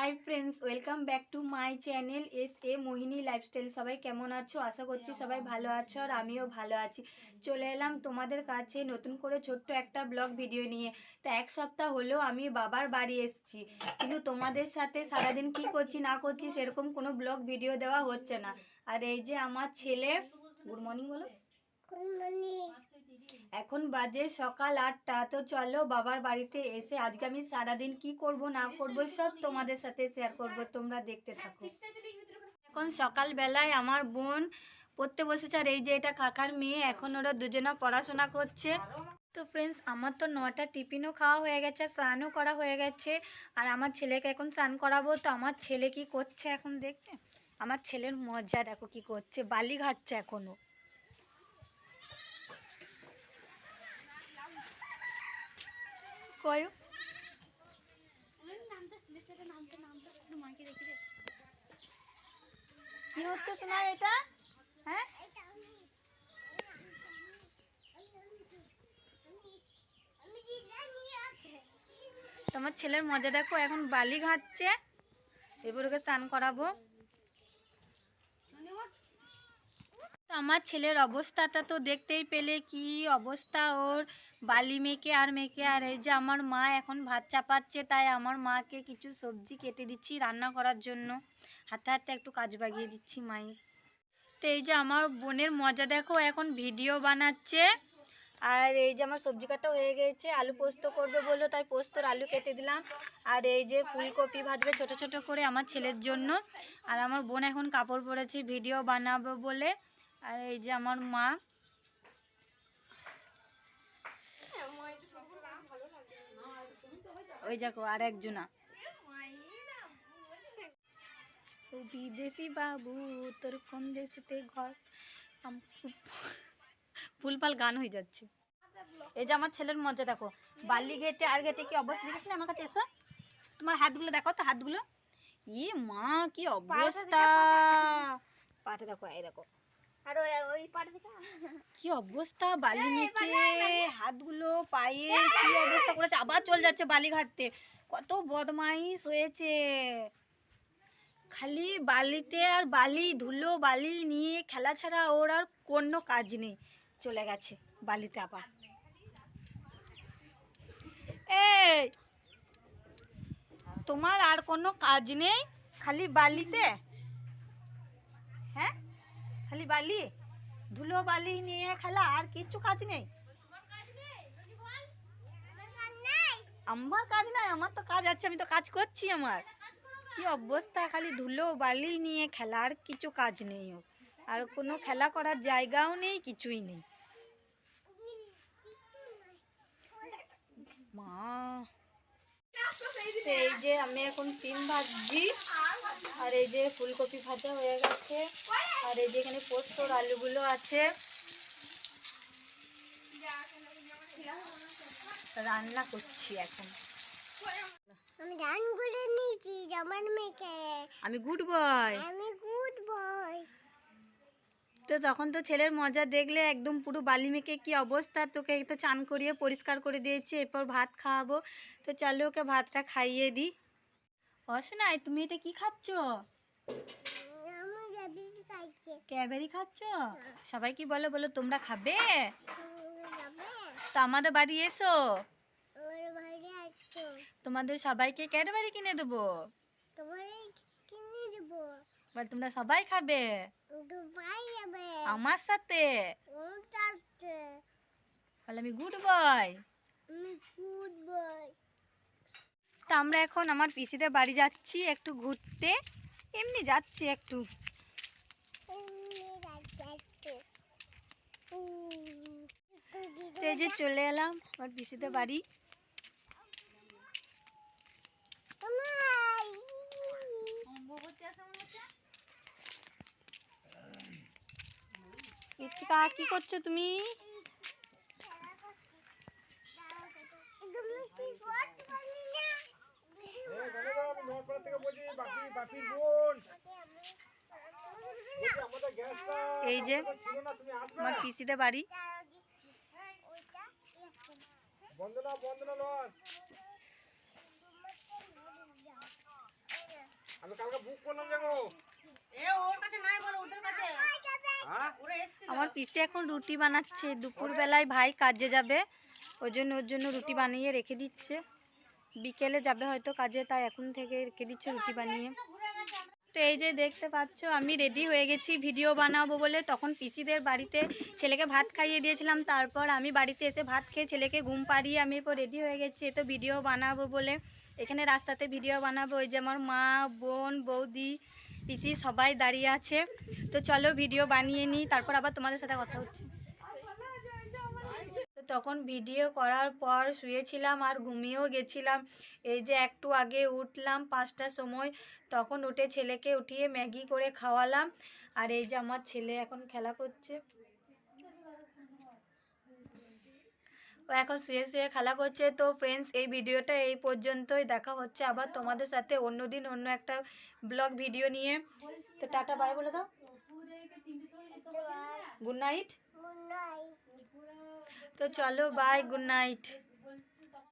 Hi friends welcome back to my channel S A Mohini lifestyle সবাই কেমন আছো? আশা করছি সবাই ভালো আছো আর আমিও ভালো আছি। চলে এলাম তোমাদের কাছে নতুন করে ছোট্ট একটা ব্লগ ভিডিও নিয়ে। তা এক সপ্তাহ হলো আমি বাবার বাড়ি এসেছি। কিন্তু তোমাদের সাথে সারাদিন কি করছি না করছি সেরকম কোনো ব্লগ ভিডিও দেওয়া হচ্ছে না। আর এই যে আমার ছেলে গুড মর্নিং বলো। এখন বাজে সকাল আটটা তো চলো বাবার বাড়িতে এসে আজকে আমি সারাদিন কি করব না করব সব তোমাদের সাথে শেয়ার করব তোমরা দেখতে থাকো। এখন সকালবেলায় আমার বোন পড়তে বসেছে আর এই যে এটা কাকার মেয়ে এখন ওরা দুজনা পড়াশোনা করছে। তো ফ্রেন্ডস আমার তো নটা টিফিনও খাওয়া হয়ে গেছে স্নানও করা হয়ে গেছে আর আমার ছেলেকে এখন স্নান করাবো তো আমার ছেলে কি করছে এখন দেখবে? আমার ছেলের মজা দেখো কি করছে বালি ঘাটছে এখনও। কয়? কি হচ্ছে শোনা এটা? হ্যাঁ? তোমার ছেলের মজা দেখো, এখন বালি ঘাটছে। এবার ওকে স্নান করাবো। তো আমার ছেলের অবস্থাটা তো দেখতেই পেলে কি অবস্থা ওর। বালি মেখে আর মেখে আর এই যে আমার মা এখন ভাত চাপাচ্ছে, তাই আমার মাকে কিছু সবজি কেটে দিচ্ছি রান্না করার জন্য। হাতে হাতে একটু কাজ বাগিয়ে দিচ্ছি মায়ের। তো এই যে আমার বোনের মজা দেখো, এখন ভিডিও বানাচ্ছে। আর এই যে আমার সবজি কাটা হয়ে গেছে, আলু পোস্ত করবে বলল, তাই পোস্তর আলু কেটে দিলাম। আর এই যে ফুলকপি ভাজবে ছোট ছোট করে আমার ছেলের জন্য। আর আমার বোন এখন কাপড় পরেছে, ভিডিও বানাবো বলে। আর এই যে আমার মা। ওই দেখো আর একজনা বিদেশি বাবু তোর কোন দেশেতে ঘর? ফুলফাল গান হয়ে যাচ্ছে। এই যে আমার ছেলের মজা দেখো বালি ঘেটে আর ঘেটে কি অবস্থা? দেখিস না আমার কাছে এসো। তোমার হাতগুলো দেখো তো হাতগুলো। ই মা কি অবস্থা। পাটা দেখো এই দেখো। আর ওই কি অবস্থা? বালি মেখে হাতগুলো পায়ে কি অবস্থা করেছে? আবার চলে যাচ্ছে বালি ঘাটতে কত বদমাইশ হয়েছে। খালি বালিতে আর বালি ধুলো বালি নিয়ে খেলা ছাড়া ওর আর কোনো কাজ নেই। চলে গেছে বালিতে আবার। এই তোমার আর কোনো কাজ নেই? খালি বালিতে? হ্যাঁ? খালি বালি, ধুলো বালি নিয়ে খেলা, আর কিচ্ছু কাজ নেই। আমার কাজ নাই, আমার তো কাজ আছে, আমি তো কাজ করছি আমার। কি অবস্থা, খালি ধুলো বালি নিয়ে খেলা, আর কিছু কাজ নেই ওর। আর কোনো খেলা করার জায়গাও নেই, কিছুই নেই। মা এই যে আমি এখন সিম ভাজছি। আর এই যে ফুলকপি ভাজা হয়ে গেছে। আর এই যে এখানে পোস্তর আলুগুলো আছে। রান্না করছি এখন। আমি ধান গুলে নিয়েছি মেখে আমি গুড বয়। আমি গুড বয়। তো তখন তো ছেলের মজা দেখলে একদম পুরো বালি মেখে কী অবস্থা? তোকে তো চান করিয়ে পরিষ্কার করে দিয়েছি, এরপর ভাত খাওয়াবো। তো চলো ওকে ভাতটা খাইয়ে দিই অশোনাই তুমি এটা কি খাচ্ছ? ক্যাবেরি খাচ্ছ? সবাই কি বলো বলো তোমরা খাবে? তো আমাদের বাড়ি এসো। তোমাদের সবাইকে ক্যাডবেরি কিনে দেবো। বল তোমরা সবাই খাবে? আমার সাথে? বলে আমি গুড বয় তা আমরা এখন আমার পিসিদের বাড়ি যাচ্ছি একটু ঘুরতে। এমনি যাচ্ছি একটু। এই যে চলে এলাম আমার পিসিদের বাড়ি। কৃতিকা কি করছ তুমি? এই যে আমার পিসিদের বাড়ি। আমি কালকে বুক করলাম দেখো হ্যাঁ আমার পিসি এখন রুটি বানাচ্ছে। দুপুরবেলায় ভাই কাজে যাবে। ওই জন্য ওর জন্য রুটি বানিয়ে রেখে দিচ্ছে। বিকেলে যাবে হয়তো কাজে, তাই এখন থেকে রেখে দিচ্ছে রুটি বানিয়ে। তো এই যে দেখতে পাচ্ছ, আমি রেডি হয়ে গেছি ভিডিও বানাবো বলে। তখন পিসিদের বাড়িতে ছেলেকে ভাত খাইয়ে দিয়েছিলাম। তারপর আমি বাড়িতে এসে ভাত খেয়ে ছেলেকে ঘুম পাড়িয়ে আমি এরপর রেডি হয়ে গেছি। এ তো ভিডিও বানাবো বলে। এখানে রাস্তাতে ভিডিও বানাবো। ওই যে আমার মা, বোন, বৌদি পিসি সবাই দাঁড়িয়ে আছে। তো চলো ভিডিও বানিয়ে নিই, তারপর আবার তোমাদের সাথে কথা হচ্ছে। তখন ভিডিও করার পর শুয়েছিলাম আর ঘুমিয়েও গেছিলাম। এই যে একটু আগে উঠলাম পাঁচটার সময়, তখন উঠে ছেলেকে উঠিয়ে ম্যাগি করে খাওয়ালাম। আর এই যে আমার ছেলে এখন খেলা করছে। ও এখন শুয়ে শুয়ে খেলা করছে। তো ফ্রেন্ডস এই ভিডিওটা এই পর্যন্তই। দেখা হচ্ছে আবার তোমাদের সাথে অন্য দিন অন্য একটা ব্লগ ভিডিও নিয়ে। তো টাটা বাই বলে দাও। গুড নাইট তো চলো বাই গুড নাইট